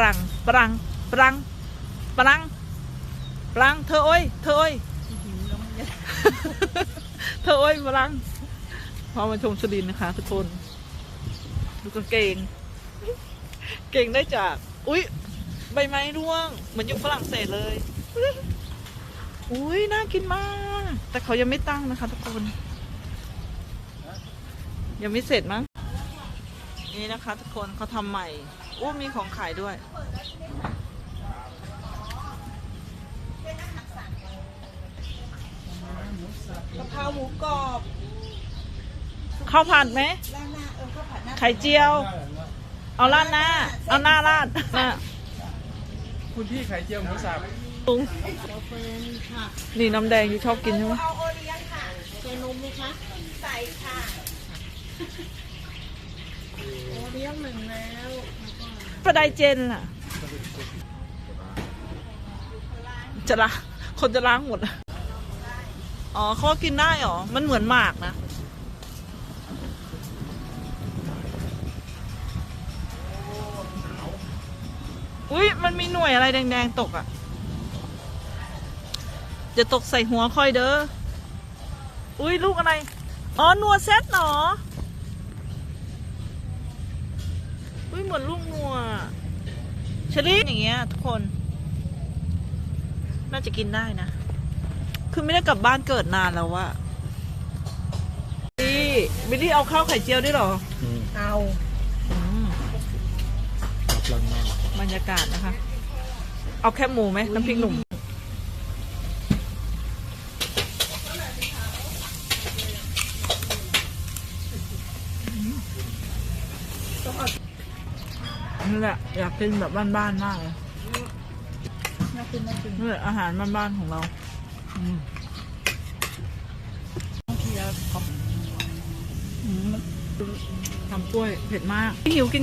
ปรังปรังปรังปรังปรังเธอโอ้ยเธอโอ้ยเธอโอ้ยปรังพอมาชมสุรินนะคะทุกคน ดูกางเกง เก่งได้จาก อุ๊ยใบไม้ร่วง เหมือนยู่ฝรั่งเศสเลย อุ้ยน่ากินมาก แต่เขายังไม่ตั้งนะคะทุกคน ยังไม่เสร็จมั้ง นี่นะคะทุกคนเขาทำใหม่อู้มีของขายด้วย กะเพราหมูกรอบข้าวผัดไหมร้านหน้าเออข้าวผัดหน้าไข่เจียว เอาราดหน้า เอาหน้าราดหน้าคุณพี่ไข่เจียวหมูสับลุงเราเฟิร์นค่ะนี่น้ำแดงที่ชอบกินใช่ไหมเอาโอเลี้ยงค่ะ ใส่นมไหมคะใส่ค่ะโอ เลี้ยงหนึ่งแล้วประไดเจนล่ะ จะล้างคนจะล้างหมดอะอ๋อเขากินได้เหรอ มันเหมือนหมากนะ อุ้ยมันมีหน่วยอะไรแดง ๆ ตกอะ่ะ จะตกใส่หัวค่อยเด้อ อุ้ยลูกอะไร อ๋อนัวเซตหนอ อุ้ย เหมือนลูกนัวเชอรี่อย่างเงี้ย ทุกคน น่าจะกินได้นะ คือไม่ได้กลับบ้านเกิดนานแล้วอะบิลลี่บิลลี่เอาข้าวไข่เจียวด้วยเหรอเอาอืมกับร้อนมากบรรยากาศนะคะ เอาแค่หมูไหมน้ำพริกหนุ่ม นี่แหละอยากกินแบบบ้านๆมากเลยน่ากินน่ากินนี่แหละอาหารบ้านๆของเราอืมต้องเคี้ยวอืมทำกล้วยเผ็ดมากหิวกิน